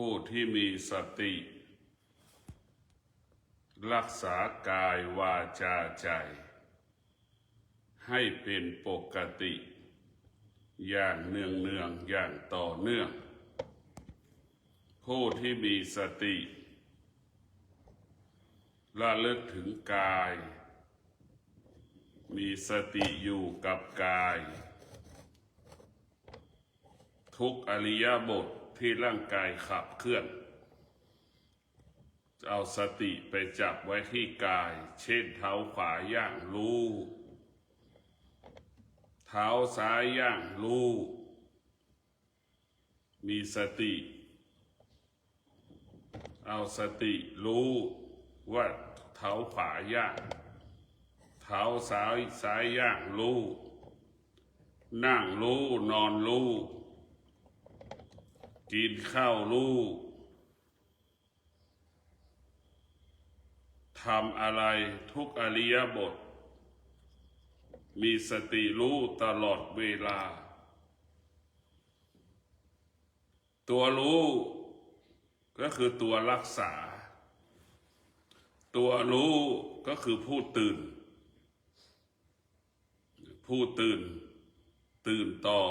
ผู้ที่มีสติ รักษากายวาจาใจ ให้เป็นปกติ อย่างเนืองเนืองๆอย่างต่อเนื่อง ผู้ที่มีสติระลึกถึงกาย มีสติอยู่กับกาย ทุกอริยบท ที่ร่างกายขับเคลื่อน เอาสติไปจับไว้ที่กาย เช่นเท้าขวาย่างรู้ เท้าซ้ายย่างรู้ มีสติ เอาสติรู้ว่าเท้าขวาย่าง เท้าซ้ายซ้ายย่างรู้ นั่งรู้นอนรู้ กินข้าวรู้ทำอะไรทุกอริยบท มีสติรู้ตลอดเวลา ตัวรู้ก็คือตัวรักษา ตัวรู้ก็คือผู้ตื่น ผู้ตื่น ตื่นต่อ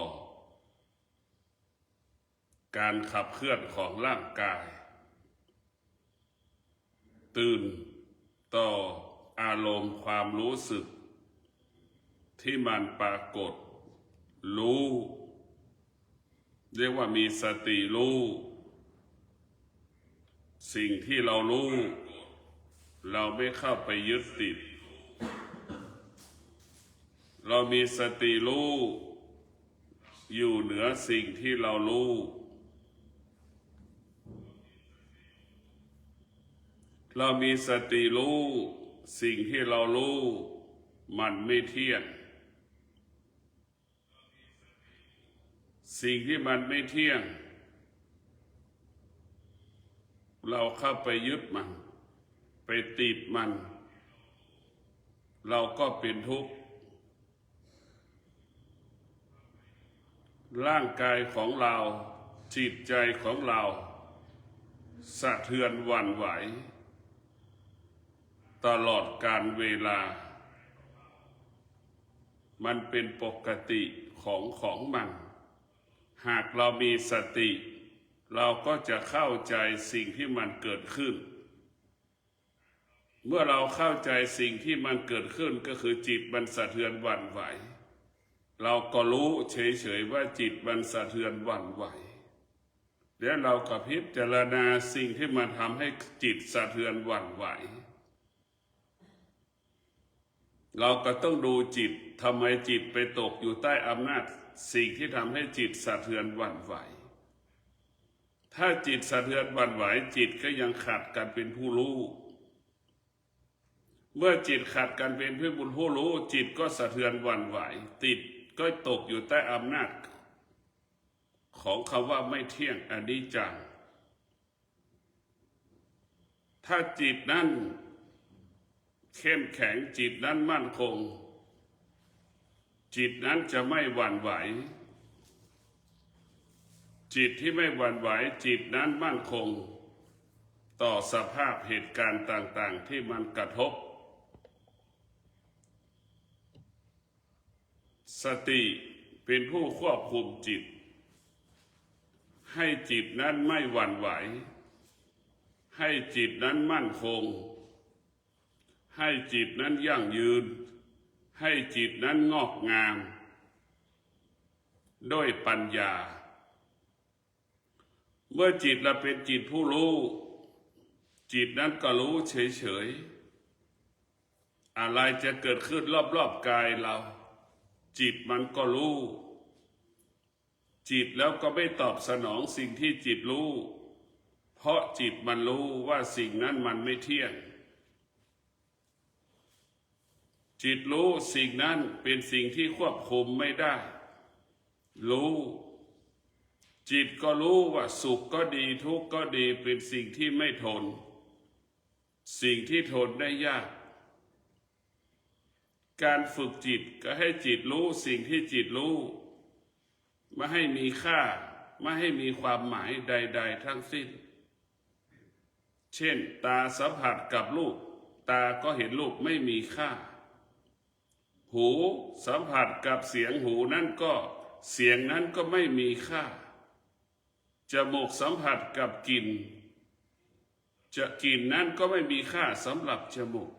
การขับเคลื่อนของร่างกาย ตื่นต่ออารมณ์ความรู้สึก ที่มันปรากฏ รู้ เรียกว่ามีสติรู้ สิ่งที่เรารู้ เราไม่เข้าไปยึดติด เรามีสติรู้อยู่เหนือสิ่งที่เรารู้ เรามีสติรู้สิ่งที่เรารู้มันไม่เที่ยง สิ่งที่มันไม่เที่ยง เราเข้าไปยึดมัน ไปติดมัน เราก็เป็นทุกข์ ร่างกายของเราจิตใจของเราสะเทือนหวั่นไหว ตลอดการเวลา มันเป็นปกติของของมัน หากเรามีสติ เราก็จะเข้าใจสิ่งที่มันเกิดขึ้น เมื่อเราเข้าใจสิ่งที่มันเกิดขึ้นก็คือจิตมันสะเทือนหวั่นไหว เราก็รู้เฉยๆว่าจิตมันสะเทือนหวั่นไหวแล้วเราก็พิจารณาสิ่งที่มันทำให้จิตสะเทือนหวั่นไหว เราก็ต้องดูจิตทำไมจิตไปตกอยู่ใต้อำนาจ สิ่งที่ทำให้จิตสะเทือนหวั่นไหว ถ้าจิตสะเทือนหวั่นไหวจิตก็ยังขัดกันเป็นผู้รู้ เมื่อจิตขัดกันเป็นผู้บุญผู้รู้ จิตก็สะเทือนหวั่นไหว ติดก็ตกอยู่ใต้อำนาจ ของคำว่าไม่เที่ยงอนิจจัง ถ้าจิตนั้น เข้มแข็งจิตนั้นมั่นคง จิตนั้นจะไม่หวั่นไหว จิตที่ไม่หวั่นไหวจิตนั้นมั่นคง ต่อสภาพเหตุการณ์ต่างๆ ที่มันกระทบ สติเป็นผู้ควบคุมจิต ให้จิตนั้นไม่หวั่นไหว ให้จิตนั้นมั่นคง ให้จิตนั้นยั่งยืน ให้จิตนั้นงอกงาม ด้วยปัญญา เมื่อจิตเราเป็นจิตผู้รู้ จิตนั้นก็รู้เฉยๆ อะไรจะเกิดขึ้นรอบๆกายเรา จิตมันก็รู้ จิตแล้วก็ไม่ตอบสนองสิ่งที่จิตรู้ เพราะจิตมันรู้ว่าสิ่งนั้นมันไม่เที่ยง จิตรู้สิ่งนั้นเป็นสิ่งที่ควบคุมไม่ได้ รู้ จิตก็รู้ว่าสุขก็ดีทุกข์ก็ดีเป็นสิ่งที่ไม่ทน สิ่งที่ทนได้ยาก การฝึกจิตก็ให้จิตรู้สิ่งที่จิตรู้ไมาให้มีค่าไม่ให้มีความหมายใด ๆ ทั้งสิ้น เช่น ตาสัมผัสกับลูก ตาก็เห็นลูกไม่มีค่า หูสัมผัสกับเสียงหูนั่นก็เสียงนั้นก็ไม่มีค่า จมูกสัมผัสกับกลิ่น จะกลิ่นนั้นก็ไม่มีค่าสำหรับจมูก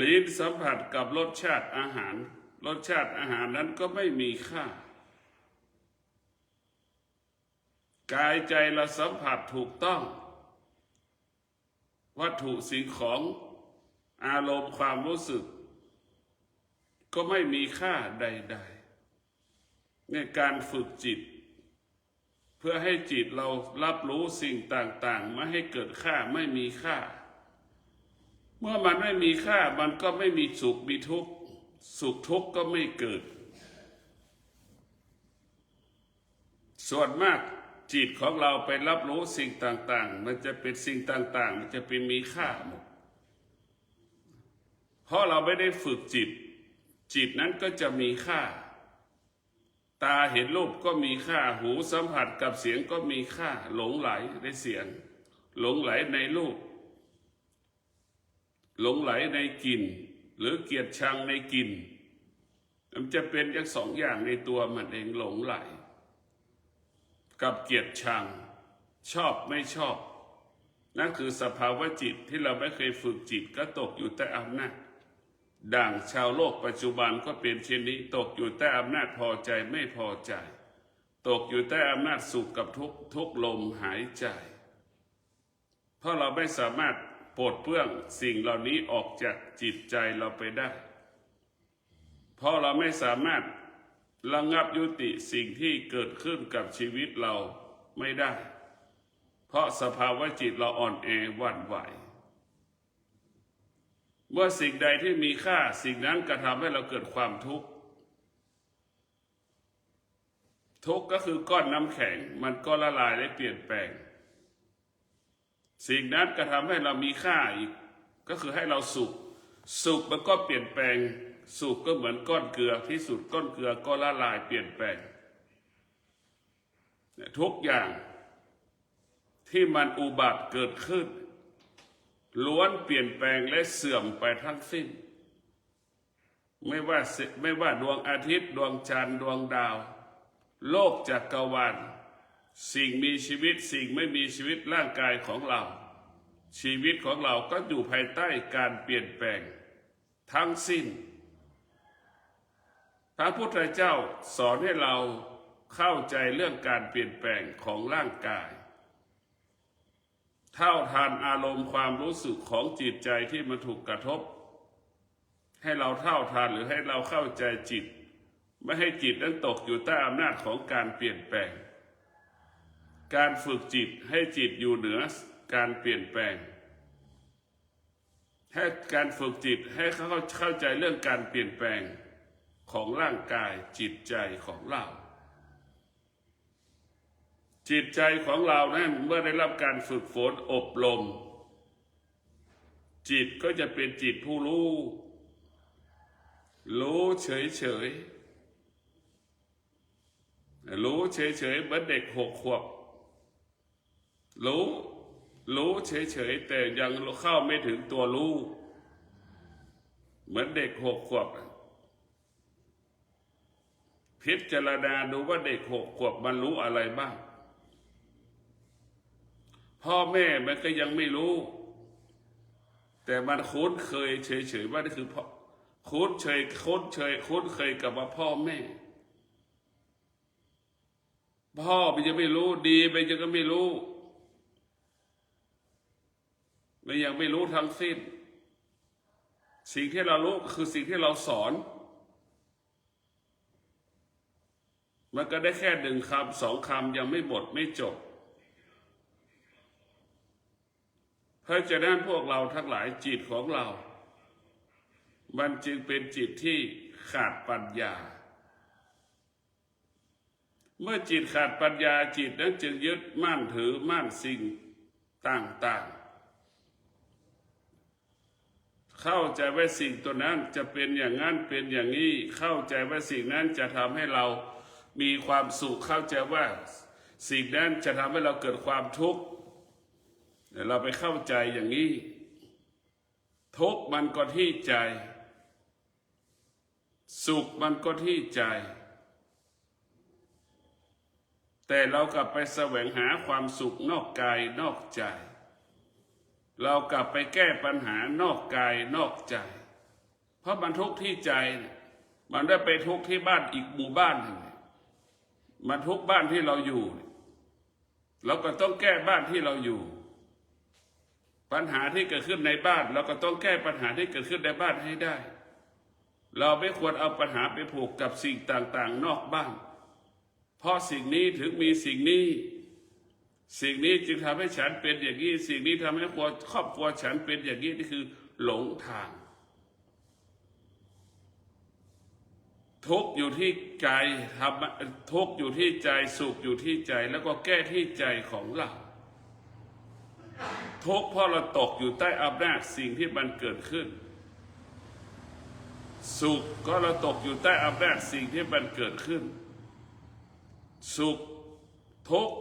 ลิ้นสัมผัสกับรสชาติอาหาร รสชาติอาหารนั้นก็ไม่มีค่า กายใจเราสัมผัสถูกต้อง วัตถุสิ่งของอารมณ์ความรู้สึก ก็ไม่มีค่าใดๆในการฝึกจิต เพื่อให้จิตเรารับรู้สิ่งต่างๆ ไม่ให้เกิดค่าไม่มีค่า เมื่อมันไม่มีค่ามันก็ไม่มีสุขมีทุกข์สุขทุกข์ก็ไม่เกิด ส่วนมากจิตของเราไปรับรู้สิ่งต่างๆ มันจะเป็นสิ่งต่างๆ มันจะเป็นมีค่าหมด เพราะเราไม่ได้ฝึกจิต จิตนั้นก็จะมีค่า ตาเห็นรูปก็มีค่าหูสัมผัสกับเสียงก็มีค่า หลงไหลในเสียง หลงไหลในรูป หลงไหลในกลิ่น หรือเกียดชังในกลิ่นมันจะเป็นอย่างสองอย่างในตัวมันเองหลงไหล กับเกียดชัง ชอบไม่ชอบ นั่นคือสภาวะจิตที่เราไม่เคยฝึกจิตก็ตกอยู่ใต้อำนาจ ดังชาวโลกปัจจุบันก็เป็นเช่นนี้ ตกอยู่ใต้อำนาจพอใจไม่พอใจ ตกอยู่ใต้อำนาจสุขกับทุกข์ทุกลมหายใจ เพราะเราไม่สามารถปลดเปลื้องสิ่งเหล่านี้ออกจากจิตใจเราไปได้ เพราะเราไม่สามารถระงับยุติสิ่งที่เกิดขึ้นกับชีวิตเราไม่ได้ เพราะสภาวะจิตเราอ่อนแอหวั่นไหว เมื่อสิ่งใดที่มีค่าสิ่งนั้นกระทำให้เราเกิดความทุกข์ ทุกข์ก็คือก้อนน้ำแข็งมันก็ละลายและเปลี่ยนแปลง สิ่งนั้นกระทำให้เรามีค่าอีก ก็คือให้เราสุข สุขมันก็เปลี่ยนแปลง สุขก็เหมือนก้อนเกลือที่สุดก้อนเกลือก็ละลายเปลี่ยนแปลง ทุกอย่างที่มันอุบัติเกิดขึ้น ล้วนเปลี่ยนแปลงและเสื่อมไปทั้งสิ้น ไม่ว่าสิไม่ว่าดวงอาทิตย์ดวงจันทร์ดวงดาว โลกจักรวาลสิ่งมีชีวิตสิ่งไม่มีชีวิตร่างกายของเรา ชีวิตของเราก็อยู่ภายใต้การเปลี่ยนแปลง ทั้งสิ้น พระพุทธเจ้าสอนให้เราเข้าใจเรื่องการเปลี่ยนแปลงของร่างกาย เท่าทานอารมณ์ความรู้สึกของจิตใจที่มันถูกกระทบ ให้เราเท่าทานหรือให้เราเข้าใจจิต ไม่ให้จิตนั้นตกอยู่ใต้อำนาจของการเปลี่ยนแปลง การฝึกจิตให้จิตอยู่เหนือการเปลี่ยนแปลง ให้การฝึกจิตให้เขาเข้าใจเรื่องการเปลี่ยนแปลงของร่างกายจิตใจของเรา จิตใจของเรานั้นเมื่อได้รับการฝึกฝนอบรม จิตก็จะเป็นจิตผู้รู้ รู้เฉยเฉยรู้เฉยเฉยเหมือนเด็กหกขวบ รู้รู้เฉยเฉยแต่ยังเข้าไม่ถึงตัวรู้ เหมือนเด็กหกขวบพิจารณาดูว่าเด็กหกขวบมันรู้อะไรบ้าง พ่อแม่มันก็ยังไม่รู้ แต่มันคุ้นเคยเฉยๆว่านี่คือพ่อคุ้นเคยคุ้นเคยคุ้นเคยกับว่าพ่อแม่ พ่อมันยังไม่รู้ดีมันยังก็ไม่รู้มันยังไม่รู้ทั้งสิ้น สิ่งที่เรารู้คือสิ่งที่เราสอน มันก็ได้แค่หนึ่งคำสองคำยังไม่หมดไม่จบ เพราะฉะนั้นพวกเราทั้งหลายจิตของเรา มันจึงเป็นจิตที่ขาดปัญญา เมื่อจิตขาดปัญญาจิตนั้นจึงยึดมั่นถือมั่นสิ่งต่างๆ เข้าใจว่าสิ่งตัวนั้นจะเป็นอย่างนั้นเป็นอย่างนี้ เข้าใจว่าสิ่งนั้นจะทำให้เรามีความสุขเข้าใจว่า สิ่งนั้นจะทำให้เราเกิดความทุกข์ แต่เราไปเข้าใจอย่างนี้ ทุกมันก็ที่ใจ สุขมันก็ที่ใจ แต่เรากลับไปแสวงหาความสุขนอกกายนอกใจ เรากลับไปแก้ปัญหานอกกายนอกใจ เพราะมันทุกข์ที่ใจ มันได้ไปทุกข์ที่บ้านอีกหมู่บ้านหนึ่งมันทุกบ้านที่เราอยู่ เราก็ต้องแก้บ้านที่เราอยู่ ปัญหาที่เกิดขึ้นในบ้าน เราก็ต้องแก้ปัญหาที่เกิดขึ้นในบ้านให้ได้ เราไม่ควรเอาปัญหาไปผูกกับสิ่งต่างๆ นอกบ้าน เพราะสิ่งนี้ถึงมีสิ่งนี้ สิ่งนี้จึงทำให้ฉันเป็นอย่างนี้ สิ่งนี้ทำให้ครอบครอบครัวฉันเป็นอย่างนี้นี่คือหลงทาง ทุกอยู่ที่ใจทำทุกอยู่ที่ใจสุขอยู่ที่ใจแล้วก็แก้ที่ใจของเรา ทุกข์เพราะเราตกอยู่ใต้อำนาจสิ่งที่มันเกิดขึ้น สุขก็เราตกอยู่ใต้อำนาจสิ่งที่มันเกิดขึ้น สุขทุกข์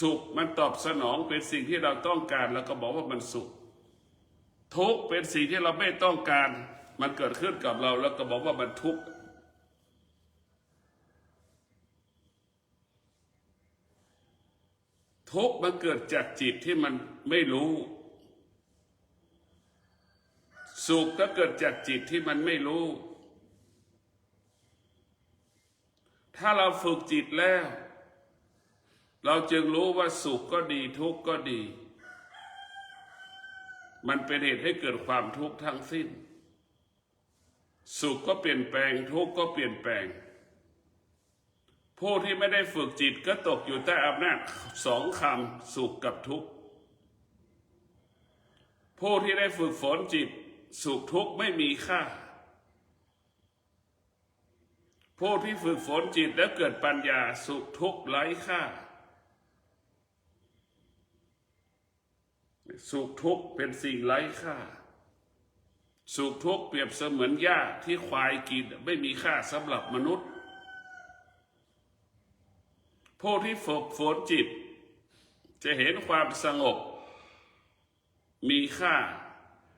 สุขมันตอบสนองเป็นสิ่งที่เราต้องการ แล้วก็บอกว่ามันสุข ทุกข์เป็นสิ่งที่เราไม่ต้องการ มันเกิดขึ้นกับเราแล้วก็บอกว่ามันทุกข์ ทุกข์มันเกิดจากจิตที่มันไม่รู้ สุขก็เกิดจากจิตที่มันไม่รู้ ถ้าเราฝึกจิตแล้ว เราจึงรู้ว่าสุขก็ดีทุกข์ก็ดี มันเป็นเหตุให้เกิดความทุกข์ทั้งสิ้น สุขก็เปลี่ยนแปลงทุกข์ก็เปลี่ยนแปลง ผู้ที่ไม่ได้ฝึกจิตก็ตกอยู่ใต้อำนาจสองคำสุขกับทุกข์ ผู้ที่ได้ฝึกฝนจิต สุขทุกข์ไม่มีค่า ผู้ที่ฝึกฝนจิตแล้วเกิดปัญญาสุขทุกข์ไร้ค่า สุขทุกข์เป็นสิ่งไร้ค่า สุขทุกข์เปรียบเสมือนหญ้าที่ควายกินไม่มีค่าสำหรับมนุษย์ ผู้ที่ฝึกฝนจิต จะเห็นความสงบ มีค่า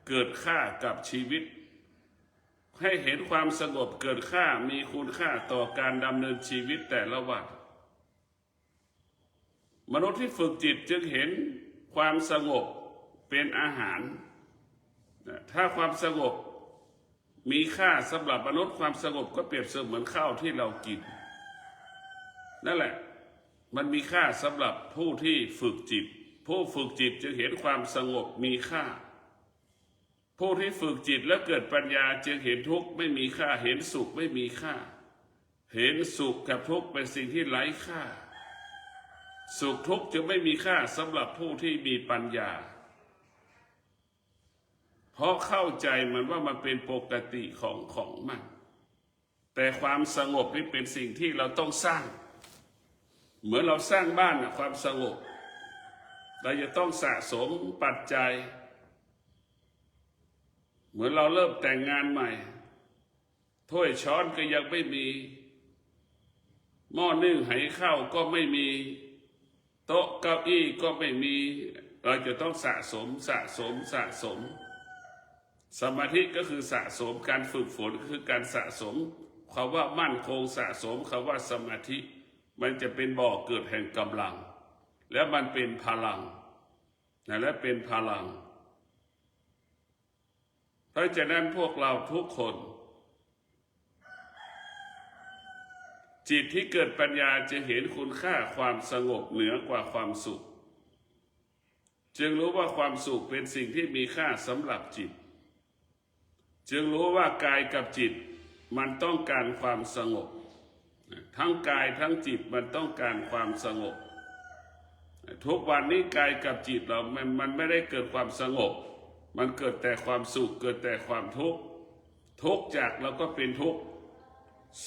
เกิดค่ากับชีวิต ให้เห็นความสงบเกิดค่ามีคุณค่าต่อการดำเนินชีวิตแต่ละวันมนุษย์ที่ฝึกจิตจึงเห็นความสงบเป็นอาหาร ถ้าความสงบมีค่าสำหรับมนุษย์ความสงบก็เปรียบเสมือนข้าวที่เรากิน นั่นแหละ มันมีค่าสำหรับผู้ที่ฝึกจิต ผู้ฝึกจิตจึงเห็นความสงบมีค่า ผู้ที่ฝึกจิตแล้วเกิดปัญญาจึงเห็นทุกข์ไม่มีค่าเห็นสุขไม่มีค่า เห็นสุขกับทุกข์เป็นสิ่งที่ไร้ค่า สุขทุกข์จึงไม่มีค่าสำหรับผู้ที่มีปัญญา เพราะเข้าใจมันว่ามันเป็นปกติของของมัน แต่ความสงบนี่เป็นสิ่งที่เราต้องสร้าง เหมือนเราสร้างบ้านนะความสงบเราจะต้องสะสมปัจจัย เหมือนเราเริ่มแต่งงานใหม่ ถ้วยช้อนก็ยังไม่มี หม้อนึ่งไหข้าวก็ไม่มี โต๊ะเก้าอี้ก็ไม่มี เราจะต้องสะสมสะสมสะสม สมาธิก็คือสะสมการฝึกฝนคือการสะสมคำว่ามั่นคงสะสมคำว่าสมาธิ มันจะเป็นบ่อเกิดแห่งกำลัง และมันเป็นพลังนะและเป็นพลัง เพราะฉะนั้นพวกเราทุกคน จิตที่เกิดปัญญาจะเห็นคุณค่าความสงบเหนือกว่าความสุข จึงรู้ว่าความสุขเป็นสิ่งที่มีค่าสำหรับจิต จึงรู้ว่ากายกับจิตมันต้องการความสงบ ทั้งกายทั้งจิตมันต้องการความสงบ ทุกวันนี้กายกับจิตเรา มันมันไม่ได้เกิดความสงบ มันเกิดแต่ความสุข เกิดแต่ความทุกข์ ทุกจากเราก็เป็นทุกข์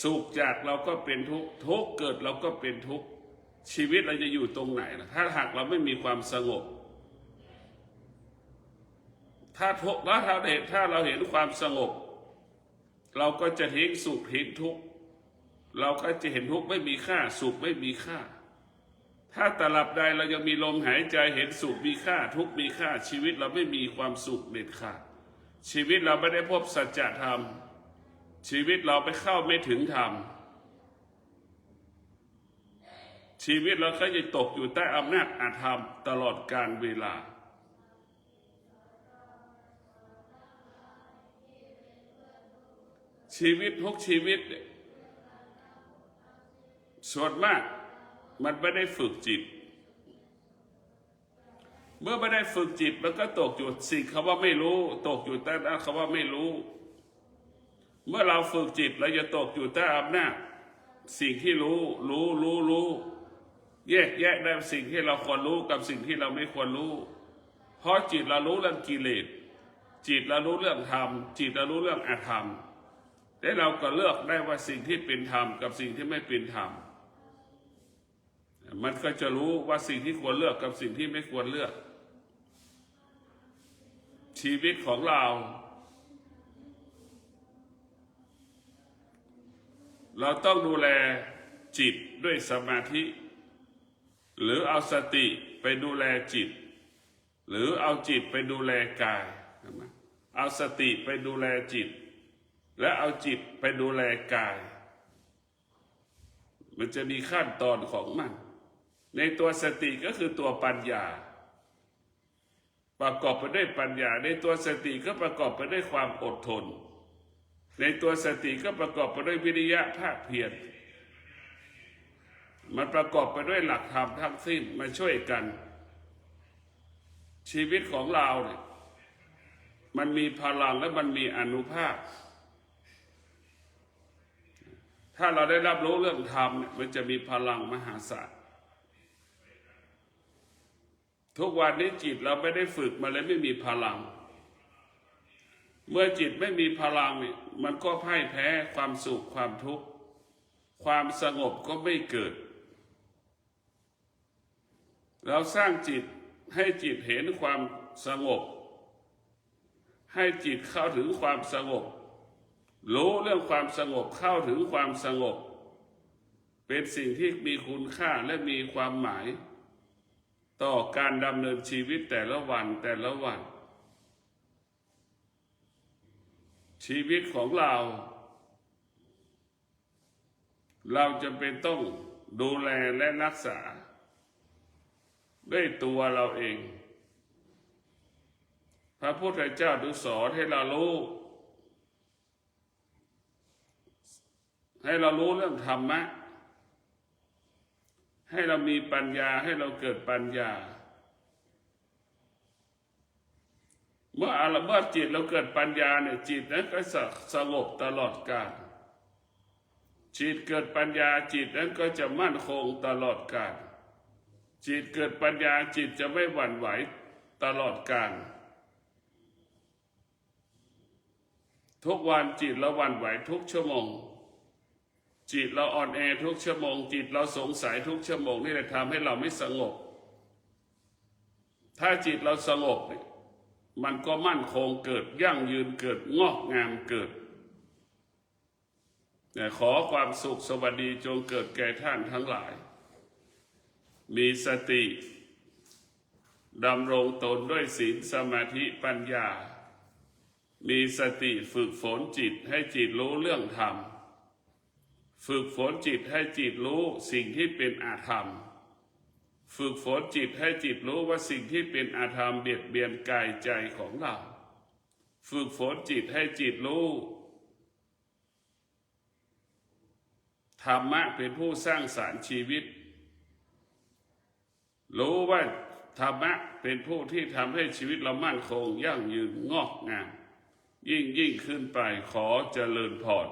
สุขจากเราก็เป็นทุกข์ ทุกเกิดเราก็เป็นทุกข์ ชีวิตเราจะอยู่ตรงไหนล่ะ ถ้าหากเราไม่มีความสงบ ถ้าทุกข์แล้วถ้าเห็นถ้าเราเห็นความสงบ เราก็จะทิ้งสุขทิ้งทุกข์ เราก็จะเห็นทุกข์ไม่มีค่า สุขไม่มีค่า ถ้าตลับใดเรายังมีลมหายใจเห็นสุขมีค่า ทุกมีค่า ชีวิตเราไม่มีความสุขเด็ดขาดชีวิตเราไม่ได้พบสัจธรรม ชีวิตเราไปเข้าไม่ถึงธรรม ชีวิตเราก็จะตกอยู่ใต้อำนาจอาธรรมตลอดการเวลาชีวิตทุกชีวิต ส่วนมากมันไม่ได้ฝึกจิต เมื่อไม่ได้ฝึกจิต มันก็ตกอยู่สิ่งคำว่าไม่รู้ ตกอยู่ใต้คำว่าไม่รู้ เมื่อเราฝึกจิตเราจะตกอยู่ใต้อำนาจสิ่งที่รู้ รู้รู้รู้แยกแยะได้สิ่งที่เราควรรู้กับสิ่งที่เราไม่ควรรู้ เพราะจิตเรารู้เรื่องกิเลสจิตเรารู้เรื่องธรรม จิตเรารู้เรื่องอธรรมและเราก็เลือกได้ว่าสิ่งที่เป็นธรรมกับสิ่งที่ไม่เป็นธรรม มันก็จะรู้ว่าสิ่งที่ควรเลือกกับสิ่งที่ไม่ควรเลือก ชีวิตของเรา เราต้องดูแลจิตด้วยสมาธิ หรือเอาสติไปดูแลจิต หรือเอาจิตไปดูแลกายเอาสติไปดูแลจิต และเอาจิตไปดูแลกาย มันจะมีขั้นตอนของมัน ในตัวสติก็คือตัวปัญญา ประกอบไปด้วยปัญญา ในตัวสติก็ประกอบไปด้วยความอดทน ในตัวสติก็ประกอบไปด้วยวิริยะภาคเพียรมันประกอบไปด้วยหลักธรรมทั้งสิ้นมาช่วยกัน ชีวิตของเราเนี่ยมันมีพลังและมันมีอนุภาพ ถ้าเราได้รับรู้เรื่องธรรมเนี่ยมันจะมีพลังมหาศาล ทุกวันนี้จิตเราไม่ได้ฝึกมาเลยไม่มีพลัง เมื่อจิตไม่มีพลังมันก็พ่ายแพ้ความสุขความทุกข์ความสงบก็ไม่เกิด เราสร้างจิตให้จิตเห็นความสงบ ให้จิตเข้าถึงความสงบ รู้เรื่องความสงบเข้าถึงความสงบ เป็นสิ่งที่มีคุณค่าและมีความหมาย ต่อการดำเนินชีวิตแต่ละวันแต่ละวัน ชีวิตของเรา เราจะเป็นต้องดูแลและรักษา ด้วยตัวเราเอง พระพุทธเจ้าถึงสอนให้เรารู้ ให้เรารู้เรื่องธรรมะ ให้เรามีปัญญาให้เราเกิดปัญญา เมื่ออาเมื่อจิตเราเกิดปัญญาเนี่ยจิตนั้นก็สงบตลอดกาลจิตเกิดปัญญาจิตนั้นก็จะมั่นคงตลอดกาลจิตเกิดปัญญาจิตจะไม่หวั่นไหวตลอดกาลทุกวันจิตเราหวั่นไหวทุกชั่วโมง จิตเราอ่อนแอทุกชั่วโมง จิตเราสงสัยทุกชั่วโมงนี่แหละทำให้เราไม่สงบ ถ้าจิตเราสงบเนี่ยมันก็มั่นคงเกิดยั่งยืนเกิดงอกงามเกิดขอความสุขสวัสดีจงเกิดแก่ท่านทั้งหลาย มีสติดำรงตนด้วยศีลสมาธิปัญญา มีสติฝึกฝนจิตให้จิตรู้เรื่องธรรม ฝึกฝนจิตให้จิตรู้สิ่งที่เป็นอาธรรม ฝึกฝนจิตให้จิตรู้ว่าสิ่งที่เป็นอาธรรมเบียดเบียนกายใจของเรา ฝึกฝนจิตให้จิตรู้ธรรมะเป็นผู้สร้างสารรค์ชีวิต รู้ว่าธรรมะเป็นผู้ที่ทำให้ชีวิตเรามั่นคง ยั่งยืนงอกงามยิ่งยิ่งขึ้นไปขอเจริญพร